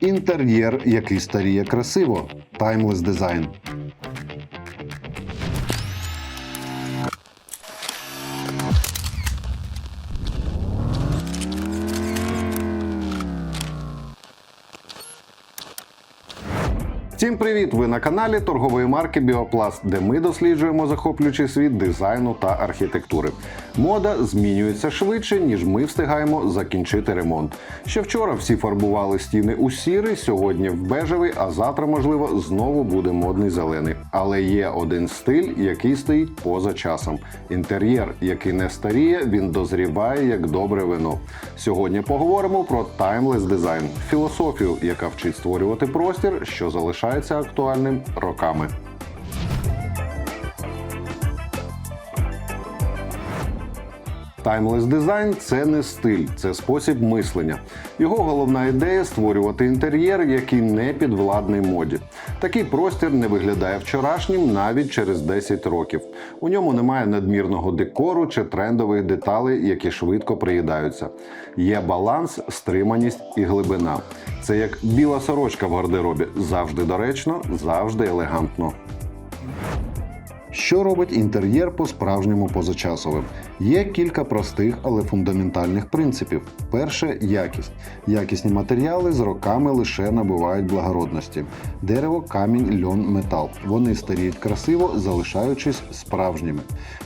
Інтер'єр, який старіє красиво. Таймлес Design. Всім привіт! Ви на каналі торгової марки Біопласт, де ми досліджуємо захоплюючий світ дизайну та архітектури. Мода змінюється швидше, ніж ми встигаємо закінчити ремонт. Ще вчора всі фарбували стіни у сірий, сьогодні в бежевий, а завтра, можливо, знову буде модний зелений. Але є один стиль, який стоїть поза часом. Інтер'єр, який не старіє, він дозріває як добре вино. Сьогодні поговоримо про таймлес дизайн, філософію, яка вчить створювати простір, що залишається актуальним роками. Таймлес дизайн це не стиль, це спосіб мислення. Його головна ідея створювати інтер'єр, який не підвладний моді. Такий простір не виглядає вчорашнім навіть через 10 років. У ньому немає надмірного декору чи трендових деталей, які швидко приїдаються. Є баланс, стриманість і глибина. Це як біла сорочка в гардеробі. Завжди доречно, завжди елегантно. Що робить інтер'єр по-справжньому позачасовим? Є кілька простих, але фундаментальних принципів. Перше якість. Якісні матеріали з роками лише набувають благородності. Дерево, камінь, льон, метал. Вони старіють красиво, залишаючись справжніми.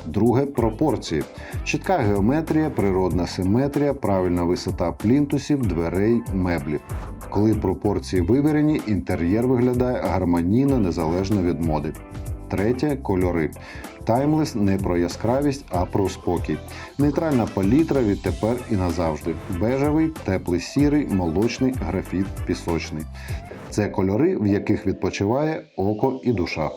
Друге пропорції. Чітка геометрія, природна симетрія, правильна висота плінтусів, дверей, меблів. Коли пропорції вивірені, інтер'єр виглядає гармонійно незалежно від моди. Третє кольори. Таймлес не про яскравість, а про спокій. Нейтральна палітра відтепер і назавжди. Бежевий, теплий сірий, молочний, графіт, пісочний. Це кольори, в яких відпочиває око і душа.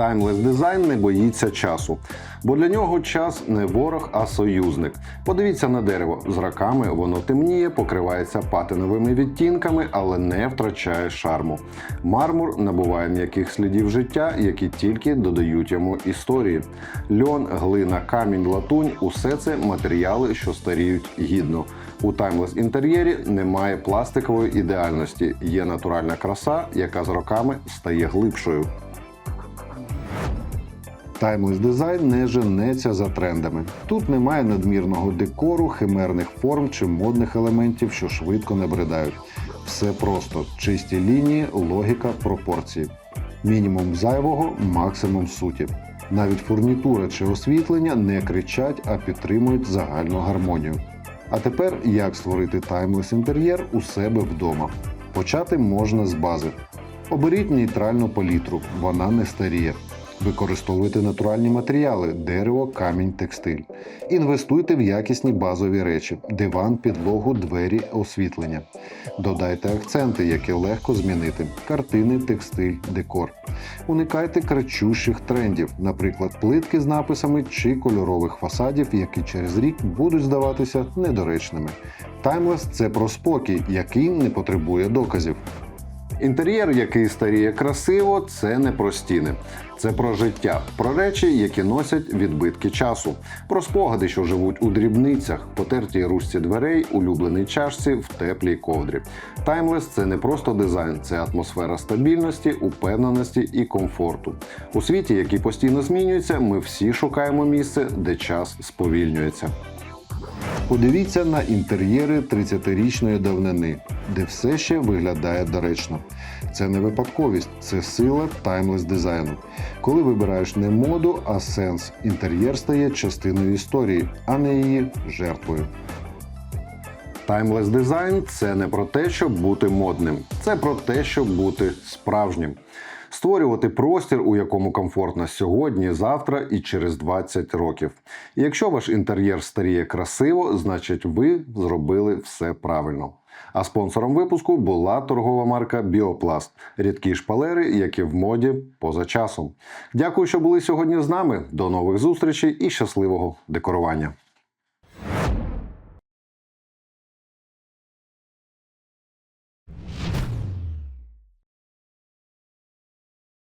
Таймлес дизайн не боїться часу, бо для нього час не ворог, а союзник. Подивіться на дерево. З роками воно темніє, покривається патиновими відтінками, але не втрачає шарму. Мармур набуває м'яких слідів життя, які тільки додають йому історії. Льон, глина, камінь, латунь усе це матеріали, що старіють гідно. У таймлес інтер'єрі немає пластикової ідеальності, є натуральна краса, яка з роками стає глибшою. Таймлес дизайн не женеться за трендами. Тут немає надмірного декору, химерних форм чи модних елементів, що швидко набридають. Все просто чисті лінії, логіка, пропорції. Мінімум зайвого, максимум суті. Навіть фурнітура чи освітлення не кричать, а підтримують загальну гармонію. А тепер як створити таймлес інтер'єр у себе вдома? Почати можна з бази. Оберіть нейтральну палітру, вона не старіє. Використовуйте натуральні матеріали дерево, камінь, текстиль. Інвестуйте в якісні базові речі: диван, підлогу, двері, освітлення. Додайте акценти, які легко змінити: картини, текстиль, декор. Уникайте кричущих трендів, наприклад, плитки з написами чи кольорових фасадів, які через рік будуть здаватися недоречними. Таймлес це про спокій, який не потребує доказів. Інтер'єр, який старіє красиво, це не про стіни. Це про життя, про речі, які носять відбитки часу, про спогади, що живуть у дрібницях, потертій ручці дверей, улюбленій чашці в теплій ковдрі. Таймлес це не просто дизайн, це атмосфера стабільності, упевненості і комфорту. У світі, який постійно змінюється, ми всі шукаємо місце, де час сповільнюється. Подивіться на інтер'єри 30-річної давнини, де все ще виглядає доречно. Це не випадковість, це сила таймлес дизайну. Коли вибираєш не моду, а сенс, інтер'єр стає частиною історії, а не її жертвою. Таймлес дизайн це не про те, щоб бути модним, це про те, щоб бути справжнім. Створювати простір, у якому комфортно сьогодні, завтра і через 20 років. І якщо ваш інтер'єр старіє красиво, значить ви зробили все правильно. А спонсором випуску була торгова марка Біопласт. Рідкі шпалери, які в моді поза часом. Дякую, що були сьогодні з нами. До нових зустрічей і щасливого декорування.